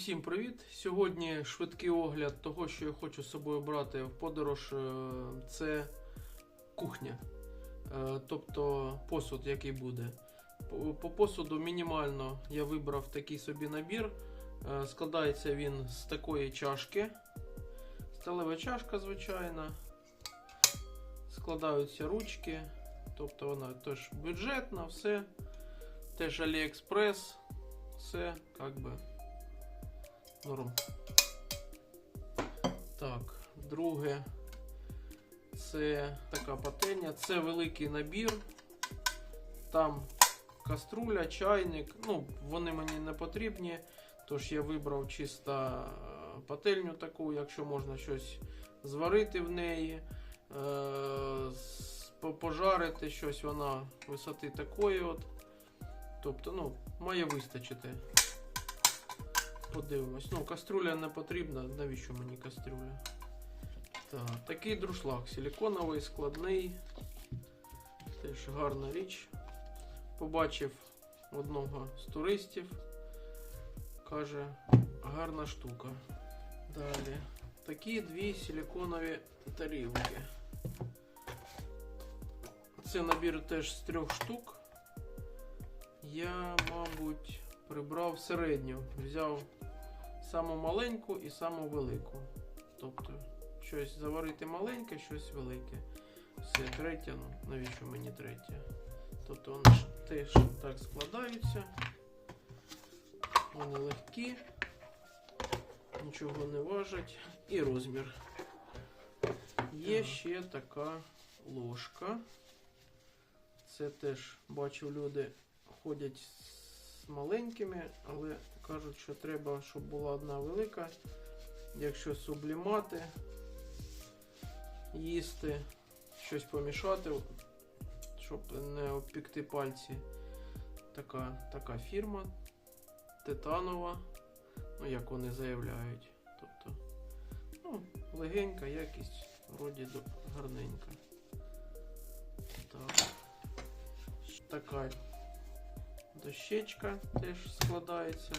Усім привіт! Сьогодні швидкий огляд того, що я хочу з собою брати в подорож. е, Це кухня, Е, тобто посуд, який буде. По- По посуду мінімально я вибрав такий собі набір. Е, Складається він з такої чашки. Сталева чашка, звичайна. Складаються ручки. Тобто вона теж бюджетна, все. Теж Aliexpress. Все як би норм. Так, друге. Це така пательня. Це великий набір. Там каструля, чайник. Ну, вони мені не потрібні. Тож я вибрав чисто е, пательню таку, якщо можна щось зварити в неї. е, Пожарити щось вона висоти такої от. Тобто, ну, має вистачити. Подивимось. Ну, каструля не потрібна. Навіщо мені каструля? Так, такий друшлаг. Силіконовий, складний. Теж гарна річ. Побачив одного з туристів. Каже, гарна штука. Далі. Такі дві силіконові тарілки. Це набір теж з трьох штук. Я, мабуть, прибрав середню. Взяв саму маленьку і саму велику. Тобто, щось заварити маленьке, щось велике. Все, третя, ну навіщо мені третя? Тобто вони ж теж так складаються. Вони легкі, нічого не важать. І розмір. Є ще така ложка. Це теж бачу люди ходять з маленькими, але кажуть, що треба, щоб була одна велика. Якщо сублімати, їсти, щось помішати, щоб не обпікти пальці. Така, така фірма титанова, ну як вони заявляють. Тобто, ну, легенька якість, вроді гарненька. Так. Така дощечка теж складається,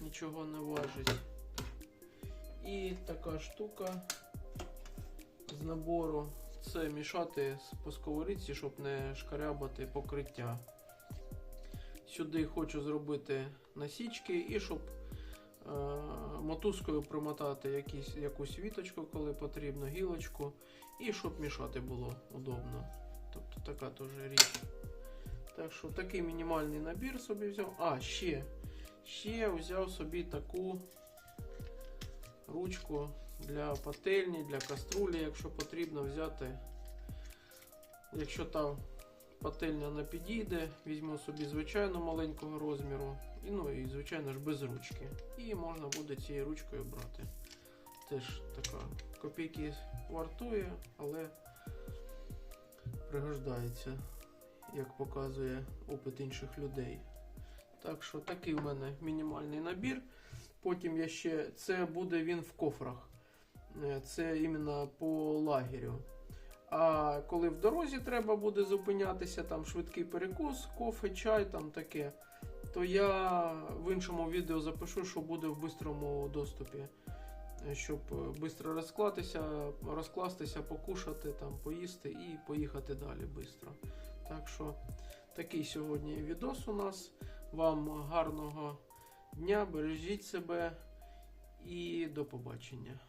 нічого не важить. І така штука з набору. Це мішати по сковорідці, щоб не шкарябати покриття. Сюди хочу зробити насічки і щоб е, мотузкою примотати якісь, якусь віточку, коли потрібно, гілочку, і щоб мішати було удобно. Тобто така теж річ. Так що такий мінімальний набір собі взяв. А, ще. Ще взяв собі таку ручку для пательні, для каструлі, якщо потрібно взяти. Якщо та пательня не підійде, візьму собі звичайно маленького розміру. І, ну і звичайно ж без ручки. І можна буде цією ручкою брати. Теж така копійки вартує, але пригождається як показує опит інших людей. Так що такий в мене мінімальний набір. Потім я ще це буде він в кофрах. Е, Це іменно по лагерю. А коли в дорозі треба буде зупинятися, там швидкий перекус, кофе, чай, там таке, то я в іншому відео запишу, що буде в бистрому доступі. Е, Щоб швидко розкластися, розкластися, покушати, там, поїсти і поїхати далі швидко. Так що такий сьогодні відос у нас. Вам гарного дня, бережіть себе і до побачення.